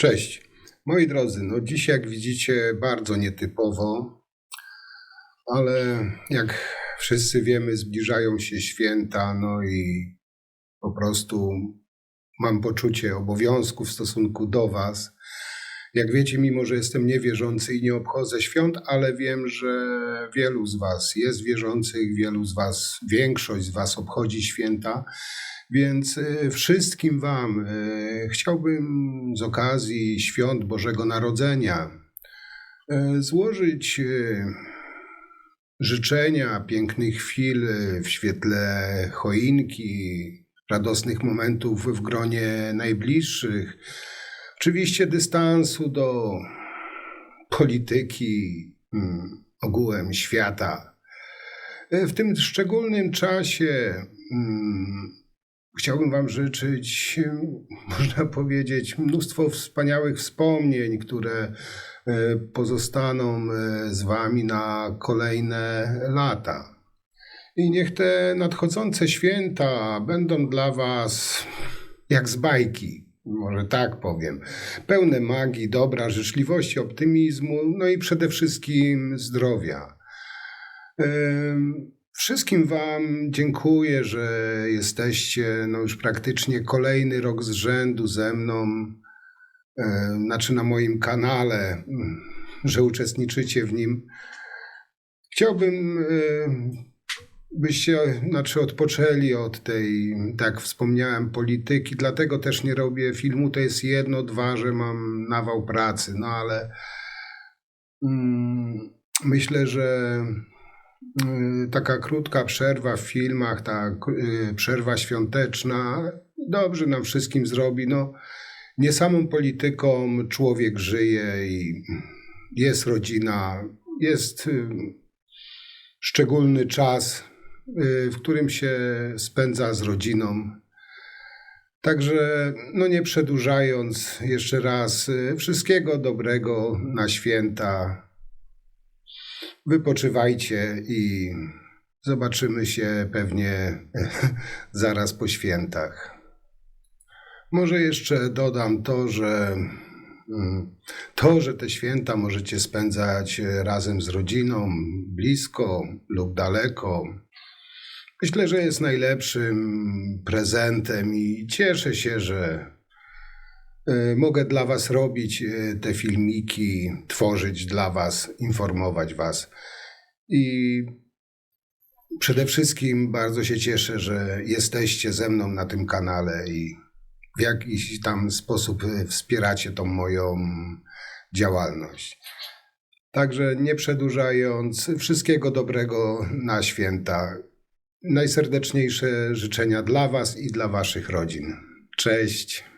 Cześć. Moi drodzy, no dziś jak widzicie bardzo nietypowo, ale jak wszyscy wiemy zbliżają się święta, no i po prostu mam poczucie obowiązku w stosunku do was. Jak wiecie, mimo że jestem niewierzący i nie obchodzę świąt, ale wiem, że wielu z was jest wierzących, wielu z was, większość z was obchodzi święta. Więc e, wszystkim Wam e, chciałbym z okazji świąt Bożego Narodzenia e, złożyć życzenia pięknych chwil w świetle choinki, radosnych momentów w gronie najbliższych, oczywiście dystansu do polityki, mm, ogółem świata. W tym szczególnym czasie mm, chciałbym Wam życzyć, em, można powiedzieć, mnóstwo wspaniałych wspomnień, które e, pozostaną e, z Wami na kolejne lata. I niech te nadchodzące święta będą dla Was jak z bajki, może tak powiem, pełne magii, dobra, życzliwości, optymizmu, no i przede wszystkim zdrowia. Em, Wszystkim Wam dziękuję, że jesteście no już praktycznie kolejny rok z rzędu ze mną, e, znaczy na moim kanale, mm, że uczestniczycie w nim. Chciałbym, e, byście znaczy odpoczęli od tej, tak wspomniałem, polityki, dlatego też nie robię filmu. To jest jedno, dwa, że mam nawał pracy, no ale mm, myślę, że taka krótka przerwa w filmach, ta y, przerwa świąteczna, dobrze nam wszystkim zrobi. No, nie samą polityką człowiek żyje i jest rodzina, jest y, szczególny czas, y, w którym się spędza z rodziną. Także, no nie przedłużając, jeszcze raz y, wszystkiego dobrego na święta. Wypoczywajcie i zobaczymy się pewnie zaraz po świętach. Może jeszcze dodam to, że mm, to, że te święta możecie spędzać razem z rodziną, blisko lub daleko, myślę, że jest najlepszym prezentem i cieszę się, że mogę dla Was robić e, te filmiki, tworzyć dla Was, informować Was. I przede wszystkim bardzo się cieszę, że jesteście ze mną na tym kanale i w jakiś tam sposób e, wspieracie tą moją działalność. Także nie przedłużając, wszystkiego dobrego na święta. Najserdeczniejsze życzenia dla Was i dla Waszych rodzin. Cześć.